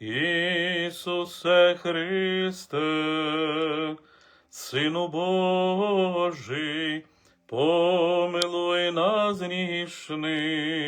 Ісусе Христе, Сину Божий, помилуй нас грішних.